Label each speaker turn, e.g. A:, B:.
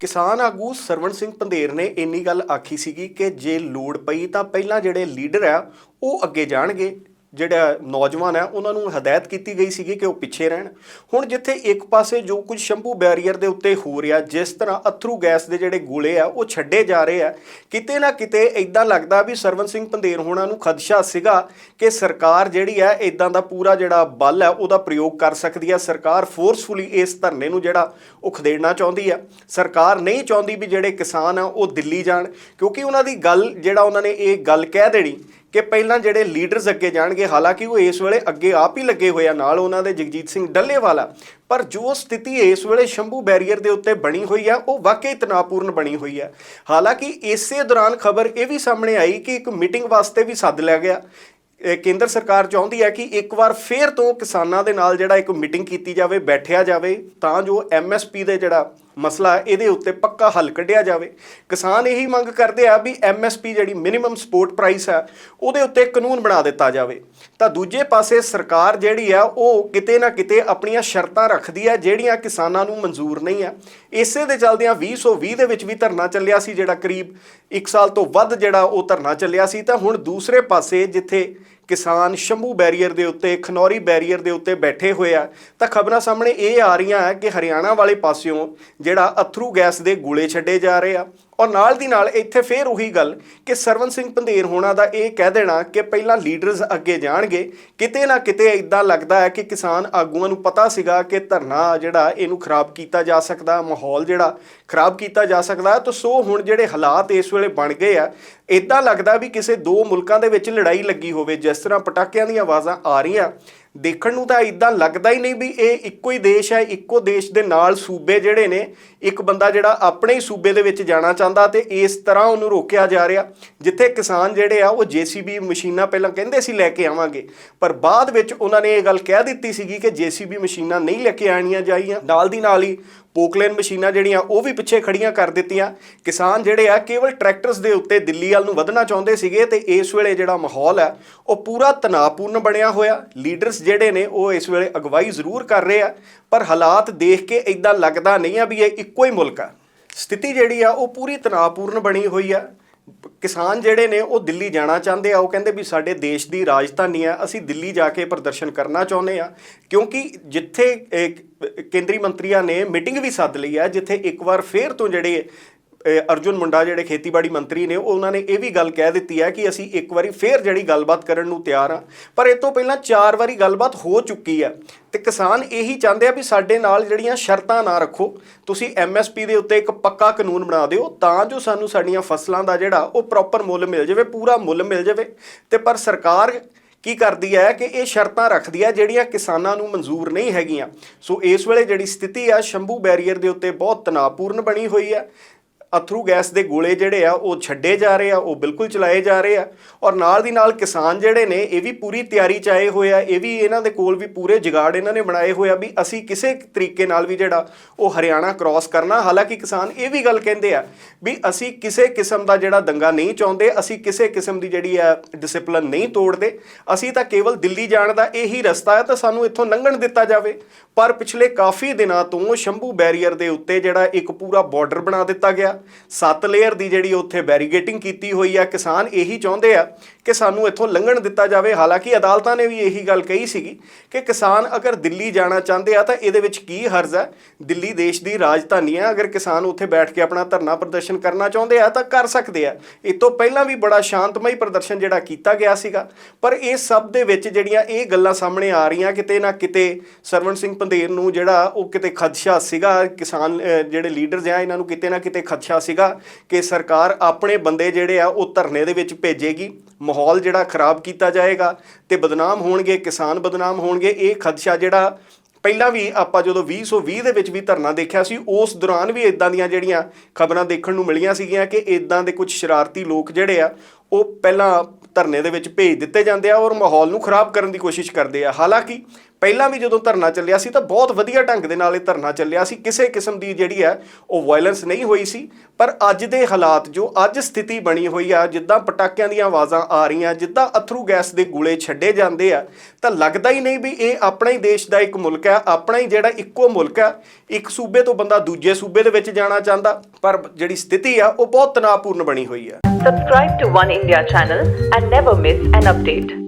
A: ਕਿਸਾਨ ਆਗੂ ਸਰਵਣ ਸਿੰਘ ਪੰਧੇਰ ਨੇ ਇੰਨੀ ਗੱਲ ਆਖੀ ਸੀਗੀ ਕਿ ਜੇ ਲੋੜ ਪਈ ਤਾਂ ਪਹਿਲਾਂ ਜਿਹੜੇ ਲੀਡਰ ਆ, ਉਹ ਅੱਗੇ ਜਾਣਗੇ। ਜਿਹੜਾ ਨੌਜਵਾਨ ਹੈ, ਉਹਨਾਂ ਨੂੰ ਹਦਾਇਤ ਕੀਤੀ ਗਈ ਸੀਗੀ ਕਿ ਉਹ ਪਿੱਛੇ ਰਹਿਣ। ਹੁਣ ਜਿੱਥੇ ਇੱਕ ਪਾਸੇ ਜੋ ਕੁਝ ਸ਼ੰਭੂ ਬੈਰੀਅਰ ਦੇ ਉੱਤੇ ਹੋ ਰਿਹਾ, ਜਿਸ ਤਰ੍ਹਾਂ ਅਥਰੂ ਗੈਸ ਦੇ ਜਿਹੜੇ ਗੋਲੇ ਆ, ਉਹ ਛੱਡੇ ਜਾ ਰਹੇ ਆ, ਕਿਤੇ ਨਾ ਕਿਤੇ ਇਦਾਂ ਲੱਗਦਾ ਵੀ ਸਰਵਨ ਸਿੰਘ ਪੰਧੇਰ ਹੋਣਾ ਨੂੰ ਖਦਸ਼ਾ ਸੀਗਾ ਕਿ ਸਰਕਾਰ ਜਿਹੜੀ ਹੈ ਇਦਾਂ ਦਾ ਪੂਰਾ ਜਿਹੜਾ ਬਲ ਹੈ ਉਹਦਾ ਪ੍ਰਯੋਗ ਕਰ ਸਕਦੀ ਹੈ ਸਰਕਾਰ ਫੋਰਸਫੁਲੀ ਇਸ ਧਰਨੇ ਨੂੰ ਜਿਹੜਾ ਉਹ ਖਦੇੜਨਾ ਚਾਹੁੰਦੀ ਹੈ ਸਰਕਾਰ ਨਹੀਂ ਚਾਹੁੰਦੀ ਵੀ ਜਿਹੜੇ ਕਿਸਾਨ ਆ, ਉਹ ਦਿੱਲੀ ਜਾਣ, ਕਿਉਂਕਿ ਉਹਨਾਂ ਦੀ ਗੱਲ, ਜਿਹੜਾ ਉਹਨਾਂ ਨੇ ਇਹ ਗੱਲ ਕਹਿ ਦੇਣੀ ਕਿ ਪਹਿਲਾਂ ਜਿਹੜੇ ਲੀਡਰਸ ਅੱਗੇ ਜਾਣਗੇ, ਹਾਲਾਂਕਿ ਉਹ ਇਸ ਵੇਲੇ ਅੱਗੇ ਆਪ ਹੀ ਲੱਗੇ ਹੋਏ ਆ, ਨਾਲ ਉਹਨਾਂ ਦੇ ਜਗਜੀਤ ਸਿੰਘ ਡੱਲੇਵਾਲਾ ਪਰ ਜੋ ਸਥਿਤੀ ਇਸ ਵੇਲੇ ਸ਼ੰਭੂ ਬੈਰੀਅਰ ਦੇ ਉੱਤੇ ਬਣੀ ਹੋਈ ਆ, ਉਹ ਵਾਕਈ ਤਣਾਅਪੂਰਨ ਬਣੀ ਹੋਈ ਆ। ਹਾਲਾਂਕਿ ਇਸੇ ਦੌਰਾਨ ਖਬਰ ਇਹ ਵੀ ਸਾਹਮਣੇ ਆਈ ਕਿ ਇੱਕ ਮੀਟਿੰਗ ਵਾਸਤੇ ਵੀ ਸੱਦ ਲਿਆ ਗਿਆ। ਕੇਂਦਰ ਸਰਕਾਰ ਚਾਹੁੰਦੀ ਹੈ ਕਿ ਇੱਕ ਵਾਰ ਫੇਰ ਤੋਂ ਕਿਸਾਨਾਂ ਦੇ ਨਾਲ ਜਿਹੜਾ ਇੱਕ ਮੀਟਿੰਗ ਕੀਤੀ ਜਾਵੇ, ਬੈਠਿਆ ਜਾਵੇ, ਤਾਂ ਜੋ ਐਮਐਸਪੀ ਦੇ ਜਿਹੜਾ ਮਸਲਾ ਇਹਦੇ ਉੱਤੇ ਪੱਕਾ ਹੱਲ ਕੱਢਿਆ ਜਾਵੇ। ਕਿਸਾਨ ਇਹੀ ਮੰਗ ਕਰਦੇ ਆ ਵੀ ਐਮਐਸਪੀ ਜਿਹੜੀ ਮਿਨੀਮਮ ਸਪੋਰਟ ਪ੍ਰਾਈਸ ਆ, ਉਹਦੇ ਉੱਤੇ ਕਾਨੂੰਨ ਬਣਾ ਦਿੱਤਾ ਜਾਵੇ। ਤਾਂ ਦੂਜੇ ਪਾਸੇ ਸਰਕਾਰ ਜਿਹੜੀ ਆ, ਉਹ ਕਿਤੇ ਨਾ ਕਿਤੇ ਆਪਣੀਆਂ ਸ਼ਰਤਾਂ ਰੱਖਦੀ ਆ, ਜਿਹੜੀਆਂ ਕਿਸਾਨਾਂ ਨੂੰ ਮਨਜ਼ੂਰ ਨਹੀਂ ਆ। ਇਸੇ ਦੇ ਚੱਲਦਿਆਂ 2020 ਦੇ ਵਿੱਚ ਵੀ ਧਰਨਾ ਚੱਲਿਆ ਸੀ ਜਿਹੜਾ ਕਰੀਬ 1 ਸਾਲ ਤੋਂ ਵੱਧ ਜਿਹੜਾ ਉਹ ਧਰਨਾ ਚੱਲਿਆ ਸੀ। ਤਾਂ ਹੁਣ ਦੂਸਰੇ ਪਾਸੇ ਜਿੱਥੇ ਕਿਸਾਨ ਸ਼ੰਭੂ ਬੈਰੀਅਰ ਦੇ ਉੱਤੇ, ਖਨੌਰੀ ਬੈਰੀਅਰ ਦੇ ਉੱਤੇ ਬੈਠੇ ਹੋਏ ਆ। ਤਾਂ ਖਬਰਾਂ ਸਾਹਮਣੇ ਇਹ ਆ ਰਹੀਆਂ ਹੈ ਕਿ ਹਰਿਆਣਾ ਵਾਲੇ ਪਾਸਿਓਂ ਜਿਹੜਾ ਅਥਰੂ ਗੈਸ ਦੇ ਗੋਲੇ ਛੱਡੇ ਜਾ ਰਹੇ ਆ। ਔਰ ਨਾਲ ਦੀ ਨਾਲ ਇੱਥੇ ਫੇਰ ਉਹੀ ਗੱਲ ਕਿ ਸਰਵਨ ਸਿੰਘ ਪੰਧੇਰ ਹੋਣਾ ਦਾ ਇਹ ਕਹਿ ਦੇਣਾ ਕਿ ਪਹਿਲਾਂ ਲੀਡਰਸ ਅੱਗੇ ਜਾਣਗੇ, ਕਿਤੇ ਨਾ ਕਿਤੇ ਇਦਾਂ ਲੱਗਦਾ ਹੈ ਕਿ ਕਿਸਾਨ ਆਗੂਆਂ ਨੂੰ ਪਤਾ ਸੀਗਾ ਕਿ ਧਰਨਾ ਜਿਹੜਾ ਇਹਨੂੰ ਖਰਾਬ ਕੀਤਾ ਜਾ ਸਕਦਾ, ਮਾਹੌਲ ਜਿਹੜਾ ਖਰਾਬ ਕੀਤਾ ਜਾ ਸਕਦਾ ਤਾਂ ਸੋ ਹੁਣ ਜਿਹੜੇ ਹਾਲਾਤ ਇਸ ਵੇਲੇ ਬਣ ਗਏ ਆ ਇਦਾਂ ਲੱਗਦਾ ਵੀ ਕਿਸੇ ਦੋ ਮੁਲਕਾਂ ਦੇ ਵਿੱਚ ਲੜਾਈ ਲੱਗੀ ਹੋਵੇ, ਜਿਸ ਤਰ੍ਹਾਂ ਪਟਾਕਿਆਂ ਦੀਆਂ ਆਵਾਜ਼ਾਂ ਆ ਰਹੀਆਂ। ਦੇਖਣ ਨੂੰ ਤਾਂ ਇਦਾਂ ਲੱਗਦਾ ਹੀ ਨਹੀਂ ਵੀ ਇਹ ਇੱਕੋ ਹੀ ਦੇਸ਼ ਹੈ, ਇੱਕੋ ਦੇਸ਼ ਦੇ ਨਾਲ ਸੂਬੇ ਜਿਹੜੇ ਨੇ, ਇੱਕ ਬੰਦਾ ਜਿਹੜਾ ਆਪਣੇ ਹੀ ਸੂਬੇ ਦੇ ਵਿੱਚ ਜਾਣਾ ਚਾਹੁੰਦਾ ਤੇ ਇਸ ਤਰ੍ਹਾਂ ਉਹਨੂੰ ਰੋਕਿਆ ਜਾ ਰਿਹਾ। ਜਿੱਥੇ ਕਿਸਾਨ ਜਿਹੜੇ ਆ, ਉਹ ਜੀਸੀਬੀ ਮਸ਼ੀਨਾਂ ਪਹਿਲਾਂ ਕਹਿੰਦੇ ਸੀ ਲੈ ਕੇ ਆਵਾਂਗੇ, ਪਰ ਬਾਅਦ ਵਿੱਚ ਉਹਨਾਂ ਨੇ ਇਹ ਗੱਲ ਕਹਿ ਦਿੱਤੀ ਸੀਗੀ ਕਿ ਜੀਸੀਬੀ ਮਸ਼ੀਨਾਂ ਨਹੀਂ ਲੈ ਕੇ ਆਣੀਆਂ ਜਾਈਆਂ। ਨਾਲ ਦੀ ਨਾਲ ਹੀ ਪੋਕਲੇਨ ਮਸ਼ੀਨਾਂ ਜਿਹੜੀਆਂ, ਉਹ ਵੀ ਪਿੱਛੇ ਖੜੀਆਂ ਕਰ ਦਿੱਤੀਆਂ। ਕਿਸਾਨ ਜਿਹੜੇ ਆ, ਕੇਵਲ ਟਰੈਕਟਰਸ ਦੇ ਉੱਤੇ ਦਿੱਲੀ ਵੱਲ ਨੂੰ ਵਧਣਾ ਚਾਹੁੰਦੇ ਸੀਗੇ ਤੇ ਇਸ ਵੇਲੇ ਜਿਹੜਾ ਮਾਹੌਲ ਹੈ ਉਹ ਪੂਰਾ ਤਣਾਅਪੂਰਨ ਬਣਿਆ ਹੋਇਆ। ਲੀਡਰਸ ਜਿਹੜੇ ਨੇ, ਉਹ ਇਸ ਵੇਲੇ ਅਗਵਾਈ ਜ਼ਰੂਰ ਕਰ ਰਹੇ ਆ, ਪਰ ਹਾਲਾਤ ਦੇਖ ਕੇ ਇਦਾਂ ਲੱਗਦਾ ਨਹੀਂ ਆ ਵੀ ਇਹ ਇੱਕੋ ਹੀ ਮੁਲਕ ਆ। ਸਥਿਤੀ ਜਿਹੜੀ ਆ, ਉਹ ਪੂਰੀ ਤਣਾਅਪੂਰਨ ਬਣੀ ਹੋਈ ਆ। ਕਿਸਾਨ ਜਿਹੜੇ ਨੇ, ਉਹ ਦਿੱਲੀ ਜਾਣਾ ਚਾਹੁੰਦੇ ਆ। ਉਹ ਕਹਿੰਦੇ ਵੀ ਸਾਡੇ ਦੇਸ਼ ਦੀ ਰਾਜਧਾਨੀ ਆ, ਅਸੀਂ ਦਿੱਲੀ ਜਾ ਕੇ ਪ੍ਰਦਰਸ਼ਨ ਕਰਨਾ ਚਾਹੁੰਦੇ ਆ। ਕਿਉਂਕਿ ਜਿੱਥੇ ਕੇਂਦਰੀ ਮੰਤਰੀਆਂ ਨੇ ਮੀਟਿੰਗ ਵੀ ਸੱਦ ਲਈ ਹੈ, ਜਿੱਥੇ ਇੱਕ ਵਾਰ ਫੇਰ ਤੋਂ ਜਿਹੜੇ ਅਰਜੁਨ ਮੁੰਡਾ, ਜਿਹੜੇ ਖੇਤੀਬਾੜੀ ਮੰਤਰੀ ਨੇ, ਉਹਨਾਂ ਨੇ ਇਹ ਵੀ ਗੱਲ ਕਹਿ ਦਿੱਤੀ ਹੈ ਕਿ ਅਸੀਂ ਇੱਕ ਵਾਰੀ ਫੇਰ ਜਿਹੜੀ ਗੱਲਬਾਤ ਕਰਨ ਨੂੰ ਤਿਆਰ ਆ ਪਰ ਇਹ ਤੋਂ ਪਹਿਲਾਂ ਚਾਰ ਵਾਰੀ ਗੱਲਬਾਤ ਹੋ ਚੁੱਕੀ ਹੈ ਤੇ ਕਿਸਾਨ ਇਹੀ ਚਾਹੁੰਦੇ ਆ ਵੀ ਸਾਡੇ ਨਾਲ ਜਿਹੜੀਆਂ ਸ਼ਰਤਾਂ ਨਾ ਰੱਖੋ। ਤੁਸੀਂ ਐਮਐਸਪੀ ਦੇ ਉੱਤੇ ਇੱਕ ਪੱਕਾ ਕਾਨੂੰਨ ਬਣਾ ਦਿਓ, ਤਾਂ ਜੋ ਸਾਨੂੰ ਸਾਡੀਆਂ ਫਸਲਾਂ ਦਾ ਜਿਹੜਾ ਉਹ ਪ੍ਰੋਪਰ ਮੁੱਲ ਮਿਲ ਜਾਵੇ, ਪੂਰਾ ਮੁੱਲ ਮਿਲ ਜਾਵੇ। ਤੇ ਪਰ ਸਰਕਾਰ ਕੀ ਕਰਦੀ ਹੈ ਕਿ ਇਹ ਸ਼ਰਤਾਂ ਰੱਖਦੀ ਹੈ ਜਿਹੜੀਆਂ ਕਿਸਾਨਾਂ ਨੂੰ ਮਨਜ਼ੂਰ ਨਹੀਂ ਹੈਗੀਆਂ। ਸੋ ਇਸ ਵੇਲੇ ਜਿਹੜੀ ਸਥਿਤੀ ਆ, ਸ਼ੰਭੂ ਬੈਰੀਅਰ ਦੇ ਉੱਤੇ ਬਹੁਤ ਤਣਾਅਪੂਰਨ ਬਣੀ ਹੋਈ ਹੈ। ਅਥਰੂ ਗੈਸ ਦੇ ਗੋਲੇ ਜਿਹੜੇ ਆ, ਉਹ ਛੱਡੇ ਜਾ ਰਹੇ ਆ, ਉਹ ਬਿਲਕੁਲ ਚਲਾਏ ਜਾ ਰਹੇ ਆ। ਔਰ ਨਾਲ ਦੀ ਨਾਲ ਕਿਸਾਨ ਜਿਹੜੇ ਨੇ, ਇਹ ਵੀ ਪੂਰੀ ਤਿਆਰੀ ਚ ਆਏ ਹੋਏ ਆ, ਇਹ ਵੀ ਇਹਨਾਂ ਦੇ ਕੋਲ ਵੀ ਪੂਰੇ ਜਗਾੜ ਇਹਨਾਂ ਨੇ ਬਣਾਏ ਹੋਏ ਆ ਵੀ ਅਸੀਂ ਕਿਸੇ ਤਰੀਕੇ ਨਾਲ ਵੀ ਜਿਹੜਾ ਉਹ ਹਰਿਆਣਾ ਕ੍ਰਾਸ ਕਰਨਾ। ਹਾਲਾਂਕਿ ਕਿਸਾਨ ਇਹ ਵੀ ਗੱਲ ਕਹਿੰਦੇ ਆ ਵੀ ਅਸੀਂ ਕਿਸੇ ਕਿਸਮ ਦਾ ਜਿਹੜਾ ਦੰਗਾ ਨਹੀਂ ਚਾਹੁੰਦੇ, ਅਸੀਂ ਕਿਸੇ ਕਿਸਮ ਦੀ ਜਿਹੜੀ ਆ ਡਿਸਪਲਿਨ ਨਹੀਂ ਤੋੜਦੇ। ਅਸੀਂ ਤਾਂ ਕੇਵਲ ਦਿੱਲੀ ਜਾਣ ਦਾ ਇਹੀ ਰਸਤਾ ਹੈ ਤਾਂ ਸਾਨੂੰ ਇੱਥੋਂ ਲੰਘਣ ਦਿੱਤਾ ਜਾਵੇ। ਪਰ ਪਿਛਲੇ ਕਾਫੀ ਦਿਨਾਂ ਤੋਂ ਸ਼ੰਭੂ ਬੈਰੀਅਰ ਦੇ ਉੱਤੇ ਜਿਹੜਾ ਇੱਕ ਪੂਰਾ ਬਾਰਡਰ ਬਣਾ ਦਿੱਤਾ ਗਿਆ। ਸੱਤ ਲੇਅਰ ਦੀ ਜਿਹੜੀ ਉੱਥੇ ਬੈਰੀਗੇਟਿੰਗ ਕੀਤੀ ਹੋਈ ਆ, ਕਿਸਾਨ ਇਹੀ ਚਾਹੁੰਦੇ ਆ ਕਿ ਸਾਨੂੰ ਇੱਥੋਂ ਲੰਘਣ ਦਿੱਤਾ ਜਾਵੇ। ਹਾਲਾਂਕਿ ਅਦਾਲਤਾਂ ਨੇ ਵੀ ਇਹੀ ਗੱਲ ਕਹੀ ਸੀਗੀ ਕਿ ਕਿਸਾਨ ਅਗਰ ਦਿੱਲੀ ਜਾਣਾ ਚਾਹੁੰਦੇ ਆ ਤਾਂ ਇਹਦੇ ਵਿੱਚ ਕੀ ਹਰਜ਼ ਹੈ ਦਿੱਲੀ ਦੇਸ਼ ਦੀ ਰਾਜਧਾਨੀ ਹੈ ਅਗਰ ਕਿਸਾਨ ਉੱਥੇ ਬੈਠ ਕੇ ਆਪਣਾ ਧਰਨਾ ਪ੍ਰਦਰਸ਼ਨ ਕਰਨਾ ਚਾਹੁੰਦੇ ਆ ਤਾਂ ਕਰ ਸਕਦੇ ਆ। ਇਹ ਤੋਂ ਪਹਿਲਾਂ ਵੀ ਬੜਾ ਸ਼ਾਂਤਮਈ ਪ੍ਰਦਰਸ਼ਨ ਜਿਹੜਾ ਕੀਤਾ ਗਿਆ ਸੀਗਾ। ਪਰ ਇਹ ਸਭ ਦੇ ਵਿੱਚ ਜਿਹੜੀਆਂ ਇਹ ਗੱਲਾਂ ਸਾਹਮਣੇ ਆ ਰਹੀਆਂ, ਕਿਤੇ ਨਾ ਕਿਤੇ ਸਰਵਣ ਸਿੰਘ ਪੰਧੇਰ ਨੂੰ ਜਿਹੜਾ ਉਹ ਕਿਤੇ ਖਦਸ਼ਾ ਸੀਗਾ, ਕਿਸਾਨ ਜਿਹੜੇ ਲੀਡਰਸ ਆ, ਇਹਨਾਂ ਨੂੰ ਕਿਤੇ ਨਾ ਕਿਤੇ ਖਦਸ਼ਾ ਸੀਗਾ ਕਿ ਸਰਕਾਰ ਆਪਣੇ ਬੰਦੇ ਜਿਹੜੇ ਆ ਉਹ ਧਰਨੇ ਦੇ ਵਿੱਚ ਭੇਜੇਗੀ, ਮਾਹੌਲ ਜਿਹੜਾ ਖਰਾਬ ਕੀਤਾ ਜਾਏਗਾ ਤੇ ਬਦਨਾਮ ਹੋਣਗੇ, ਕਿਸਾਨ ਬਦਨਾਮ ਹੋਣਗੇ, ਇਹ ਖਦਸ਼ਾ ਜਿਹੜਾ ਪਹਿਲਾਂ ਵੀ ਆਪਾਂ ਜਦੋਂ 2020 ਦੇ ਵਿੱਚ ਵੀ ਧਰਨਾ ਦੇਖਿਆ ਸੀ, ਉਸ ਦੌਰਾਨ ਵੀ ਇਦਾਂ ਦੀਆਂ ਜਿਹੜੀਆਂ ਖਬਰਾਂ ਦੇਖਣ ਨੂੰ ਮਿਲੀਆਂ ਸੀਗੀਆਂ ਕਿ ਇਦਾਂ ਦੇ ਕੁਝ ਸ਼ਰਾਰਤੀ ਲੋਕ ਜਿਹੜੇ ਆ ਉਹ ਪਹਿਲਾਂ ਧਰਨੇ ਦੇ ਵਿੱਚ ਭੇਜ ਦਿੱਤੇ ਜਾਂਦੇ ਆ ਔਰ ਮਾਹੌਲ ਨੂੰ ਖਰਾਬ ਕਰਨ ਦੀ ਕੋਸ਼ਿਸ਼ ਕਰਦੇ ਆ। ਹਾਲਾਂਕਿ ਪਹਿਲਾਂ ਵੀ ਜਦੋਂ ਧਰਨਾ ਚੱਲਿਆ ਸੀ ਤਾਂ ਬਹੁਤ ਵਧੀਆ ਢੰਗ ਦੇ ਨਾਲ ਇਹ ਧਰਨਾ ਚੱਲਿਆ ਸੀ। ਕਿਸੇ ਕਿਸਮ ਦੀ ਜਿਹੜੀ ਹੈ ਉਹ ਵਾਇਲੈਂਸ ਨਹੀਂ ਹੋਈ ਸੀ। ਪਰ ਅੱਜ ਦੇ ਹਾਲਾਤ ਜੋ ਅੱਜ ਸਥਿਤੀ ਬਣੀ ਹੋਈ ਆ, ਜਿੱਦਾਂ ਪਟਾਕਿਆਂ ਦੀਆਂ ਆਵਾਜ਼ਾਂ ਆ ਰਹੀਆਂ, ਜਿੱਦਾਂ ਅਥਰੂ ਗੈਸ ਦੇ ਗੋਲੇ ਛੱਡੇ ਜਾਂਦੇ ਆ, ਤਾਂ ਲੱਗਦਾ ਹੀ ਨਹੀਂ ਵੀ ਇਹ ਆਪਣਾ ਹੀ ਦੇਸ਼ ਦਾ ਇੱਕ ਮੁਲਕ ਹੈ ਆਪਣਾ ਹੀ ਜਿਹੜਾ ਇੱਕੋ ਮੁਲਕ ਹੈ ਇੱਕ ਸੂਬੇ ਤੋਂ ਬੰਦਾ ਦੂਜੇ ਸੂਬੇ ਦੇ ਵਿੱਚ ਜਾਣਾ ਚਾਹੁੰਦਾ। ਪਰ ਜਿਹੜੀ ਸਥਿਤੀ ਆ, ਉਹ ਬਹੁਤ ਤਣਾਅਪੂਰਨ ਬਣੀ ਹੋਈ ਹੈ
B: Subscribe to One India channel and never miss an update.